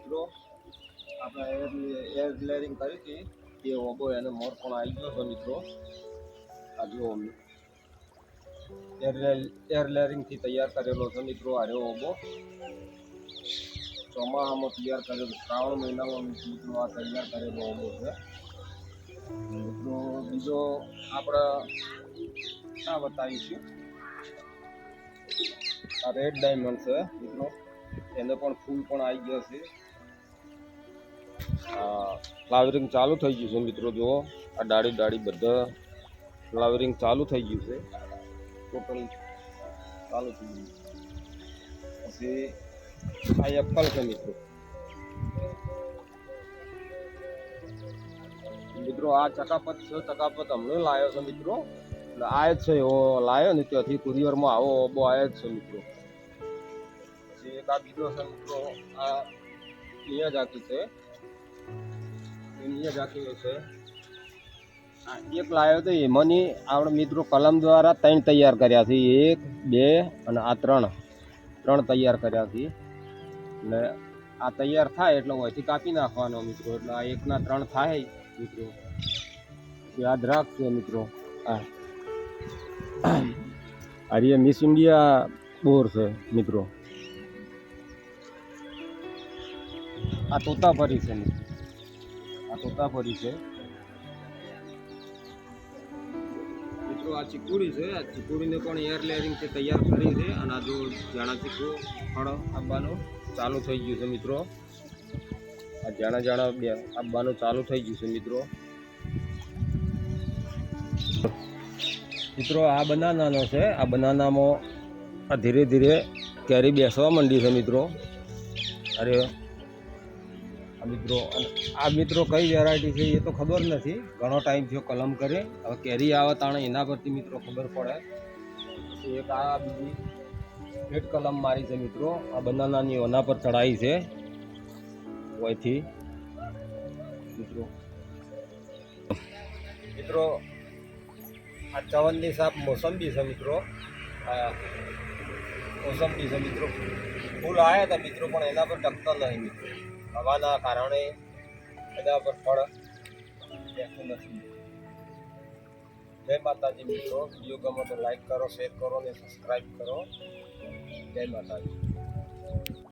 મિત્રો, આપણે air air લેરિંગ કરી હતી. એ ઓબો એને મોર પણ આવી ગયો હતો મિત્રો. આ જુઓ એર એર લેરિંગથી તૈયાર કરેલો છે મિત્રો આ રહ્યો ઓબો ચોમાસામાં તૈયાર કરેલો, શ્રાવણ મહિનામાં મિત્રો આ તૈયાર કરેલો ઓબો છે. મિત્રો, બીજો આપણે આ બતાવીશું. આ રેડ ડાયમંડ છે, મિત્રો. એને પણ ફૂલ પણ આવી ગયો છે. ફ્લાવરિંગ ચાલુ થઈ ગયું છે મિત્રો, જુઓ. આ ડાળી ડાળી બધા ફ્લાવરિંગ ચાલુ થઈ ગયું છે. ટોટલ ચાલુ થઈ ગયું પછી આ એપલ છે મિત્રો. મિત્રો, આ ચકાપત છે, ચકાપત હમણાં લાવ્યો છે મિત્રો. એટલે આ જ છે, એવો લાવ્યો ને ત્યાંથી કુરિયરમાં આવો, બહુ આ જ છે મિત્રો. પછી એક આ બીજો છે મિત્રો, આ અહીંયા જાકી છે. અહીંયા જાકી છે. એક લાવ્યો તો એમાંની આપણે મિત્રો કલમ દ્વારા ત્રણ તૈયાર કર્યા છે. એક, બે અને આ ત્રણ. ત્રણ તૈયાર કર્યા છે. એટલે આ તૈયાર થાય એટલે અહીંથી કાપી નાખવાનો મિત્રો. એટલે આ એકના ત્રણ થાય મિત્રો. યાદ રાખજો મિત્રો. આ આ મિસ ઇન્ડિયા બોર છે મિત્રો. આ તોતાપરી છે મિત્રો. આ તોતાપરી છે. મિત્રો, આ ચીકુડી છે. આ ચીકુડીને પણ એર છે તૈયાર કરી છે અને આ જો જાણા ચીકુ ફળ આપવાનું ચાલુ થઈ ગયું છે, મિત્રો. આ જાણા જાણા બે આપવાનું ચાલુ થઈ ગયું છે, મિત્રો. મિત્રો, આ બનાનાનો છે. આ બનાનામાં આ ધીરે ધીરે કેરી બેસવા માંડી છે, મિત્રો. અરે મિત્રો, અને આ મિત્રો કઈ વેરાયટી છે એ તો ખબર નથી. ઘણો ટાઈમ થયો કલમ કરે. હવે કેરી આવે તાણે, એના પરથી મિત્રો ખબર પડે. એક આ બીજી ફેટ કલમ મારી છે મિત્રો. આ બનાનાની ઓના પર ચડાઈ છે. હોયથી મિત્રો. મિત્રો, આ ચવનની સાપ મોસંબી છે મિત્રો. આ મોસંબી છે મિત્રો. ફૂલ આવ્યા હતા મિત્રો, પણ એના પર ટકતા નહીં મિત્રો. હવાના કારણે એના પર ફળ બેસતું નથી. જય માતાજી મિત્રો, વીડિયો ગમે તો લાઈક કરો શેર કરો અને સબસ્ક્રાઈબ કરો. જય માતાજી.